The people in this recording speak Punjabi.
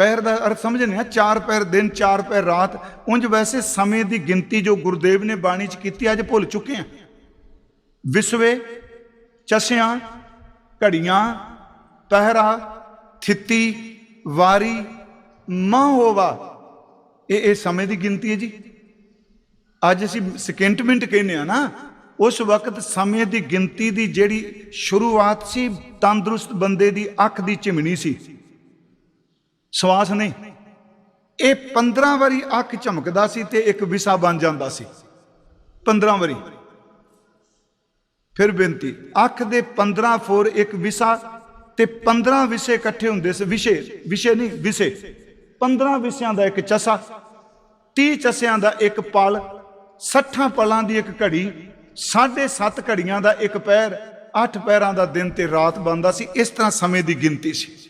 ਪੈਰ ਦਾ ਅਰਥ ਸਮਝਨੇ ਆ, ਚਾਰ ਪੈਰ ਦਿਨ, ਚਾਰ ਪੈਰ ਰਾਤ। ਉਂਝ ਵੈਸੇ ਸਮੇਂ ਦੀ ਗਿਣਤੀ ਜੋ ਗੁਰਦੇਵ ਨੇ ਬਾਣੀ ਚ ਕੀਤੀ, ਅੱਜ ਭੁੱਲ ਚੁੱਕੇ ਆ। ਵਿਸਵੇ, ਚਸਿਆਂ, ਘੜੀਆਂ ਪਹਿਰਾ ਥਿੱਤੀ, ਵਾਰੀ ਮਾਂ ਹੋਵਾ। ਇਹ ਇਹ ਸਮੇਂ ਦੀ ਗਿਣਤੀ ਹੈ ਜੀ। ਅੱਜ ਅਸੀਂ ਸਕਿੰਟ ਮਿੰਟ ਕਹਿੰਦੇ ਆ ਨਾ, ਉਸ ਵਕਤ ਸਮੇਂ ਦੀ ਗਿਣਤੀ ਦੀ ਜਿਹੜੀ ਸ਼ੁਰੂਆਤ ਸੀ, ਤੰਦਰੁਸਤ ਬੰਦੇ ਦੀ ਅੱਖ ਦੀ ਚਿਮਣੀ ਸੀ। ਸਵਾਸ ਨਹੀਂ। ਇਹ 15 ਵਾਰੀ ਅੱਖ ਝਮਕਦਾ ਸੀ ਤੇ ਇੱਕ ਵਿਸਾ ਬਣ ਜਾਂਦਾ ਸੀ। 15 ਵਾਰੀ। ਫਿਰ ਬੇਨਤੀ, ਅੱਖ ਦੇ 15 ਫੋਰ ਇੱਕ ਵਿਸਾ ਤੇ 15 ਵਿਸ਼ੇ ਇਕੱਠੇ ਹੁੰਦੇ ਸੀ। ਵਿਸ਼ੇ ਵਿਸ਼ੇ ਨਹੀਂ, ਵਿਸ਼ੇ। 15 ਵਿਸ਼ਿਆਂ ਦਾ ਇੱਕ ਚਸਾ 30 ਚਸਿਆਂ ਦਾ ਇੱਕ ਪਲ 60 ਪਲਾਂ ਦੀ ਇੱਕ ਘੜੀ 7.5 ਘੜੀਆਂ ਦਾ ਇੱਕ ਪੈਰ 8 ਪੈਰਾਂ ਦਾ ਦਿਨ ਤੇ ਰਾਤ ਬਣਦਾ ਸੀ। ਇਸ ਤਰ੍ਹਾਂ ਸਮੇਂ ਦੀ ਗਿਣਤੀ ਸੀ।